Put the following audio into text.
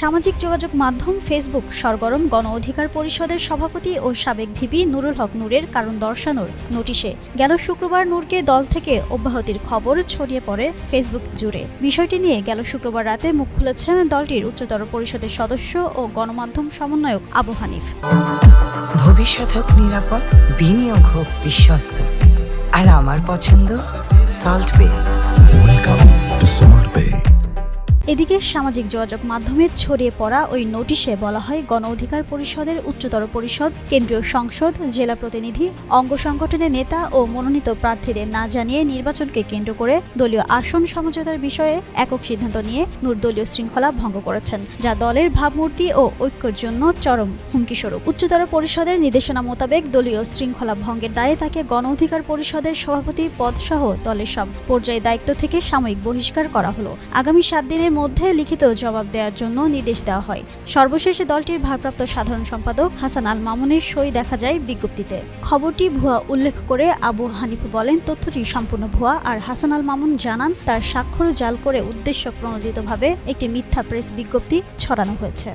সামাজিক যোগাযোগ মাধ্যম ফেসবুক সরগরম গণ অধিকার পরিষদের সভাপতি ও সাবেক ভিপি নুরুল হক নূরের কারণ দর্শানোর নোটিশে গেল শুক্রবার নূরকে দল থেকে অব্যাহতির খবর ছড়িয়ে পড়ে ফেসবুক জুড়ে। বিষয়টি নিয়ে গেল শুক্রবার রাতে মুখ খুলেছেন দলটির উচ্চতর পরিষদের সদস্য ও গণমাধ্যম সমন্বয়ক আবু হানিফ। ভবিষ্যৎ হোক নিরাপদ বিনিয়োগ হোক বিশ্বস্ত। আর আমার পছন্দ সল্ট বে এদিকে সামাজিক যোগাযোগ মাধ্যমে ছড়িয়ে পড়া ওই নোটিশে বলা হয়, গণ অধিকার পরিষদের উচ্চতর পরিষদ, কেন্দ্রীয় সংসদ, জেলা প্রতিনিধি, অঙ্গ সংগঠনের নেতা ও মনোনীত প্রার্থীদের না জানিয়ে নির্বাচনকে কেন্দ্র করে দলীয় আসন সমঝোতার বিষয়ে একক সিদ্ধান্ত নিয়ে নূর দলীয় শৃঙ্খলা ভঙ্গ করেছেন, যা দলের ভাবমূর্তি ও ঐক্যের জন্য চরম হুমকিস্বরূপ উচ্চতর পরিষদের নির্দেশনা মোতাবেক দলীয় শৃঙ্খলা ভঙ্গের দায়ে তাকে গণ অধিকার পরিষদের সভাপতি পদসহ দলের সব পর্যায়ে দায়িত্ব থেকে সাময়িক বহিষ্কার করা হলো। আগামী সাত দিনের মধ্যে লিখিত জবাব দেওয়ার জন্য নির্দেশ দেওয়া হয়। সর্বশেষে দলটির ভারপ্রাপ্ত সাধারণ সম্পাদক হাসান আল মামুনের সই দেখা যায় বিজ্ঞপ্তিতে। খবরটি ভুয়া উল্লেখ করে আবু হানিফ বলেন, তথ্যটি সম্পূর্ণ ভুয়া। আর হাসান আল মামুন জানান, তার স্বাক্ষর জাল করে উদ্দেশ্য প্রণোদিতভাবে একটি মিথ্যা প্রেস বিজ্ঞপ্তি ছড়ানো হয়েছে।